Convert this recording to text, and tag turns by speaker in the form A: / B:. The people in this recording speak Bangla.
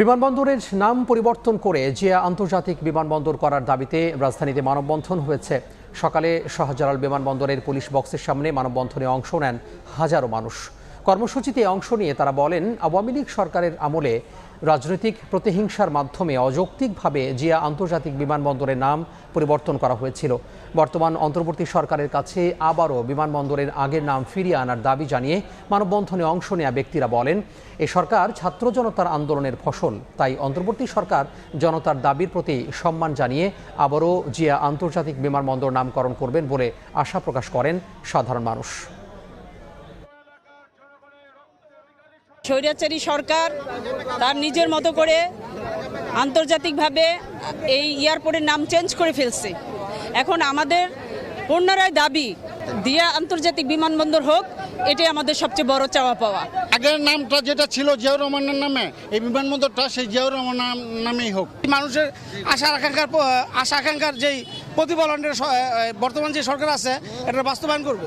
A: বিমানবন্দরের নাম পরিবর্তন করে জিয়া আন্তর্জাতিক বিমানবন্দর করার দাবিতে রাজধানীতে মানববন্ধন হয়েছে। সকালে শাহজালাল বিমানবন্দরের পুলিশ বক্সের সামনে মানববন্ধনে অংশ নেন হাজারো মানুষ। কর্মসূচিতে অংশ নিয়ে তারা বলেন, আওয়ামী লীগ সরকারের আমলে রাজনৈতিক প্রতিহিংসার মাধ্যমে অযৌক্তিকভাবে জিয়া আন্তর্জাতিক বিমানবন্দরের নাম পরিবর্তন করা হয়েছিল। বর্তমান অন্তর্বর্তী সরকারের কাছে আবারও বিমানবন্দরের আগের নাম ফিরিয়ে আনার দাবি জানিয়ে মানববন্ধনে অংশ নেওয়া ব্যক্তিরা বলেন, এ সরকার ছাত্র জনতার আন্দোলনের ফসল। তাই অন্তর্বর্তী সরকার জনতার দাবির প্রতি সম্মান জানিয়ে আবারও জিয়া আন্তর্জাতিক বিমানবন্দর নামকরণ করবেন বলে আশা প্রকাশ করেন সাধারণ মানুষ।
B: স্বৈরাচারী সরকার তার নিজের মতো করে আন্তর্জাতিকভাবে এই এয়ারপোর্টের নাম চেঞ্জ করে ফেলছে। এখন আমাদের পুনরায় দাবি, দিয়া আন্তর্জাতিক বিমানবন্দর হোক, এটাই আমাদের সবচেয়ে বড় চাওয়া পাওয়া।
C: আগের নামটা যেটা ছিল জিয়াউর রহমানের নামে, এই বিমানবন্দরটা সেই জিয়াউর রহমান নামেই হোক। মানুষের আশা আকাঙ্ক্ষার আশা আকাঙ্ক্ষার যেই প্রতিফলনের বর্তমান যে সরকার আছে এটা বাস্তবায়ন করব।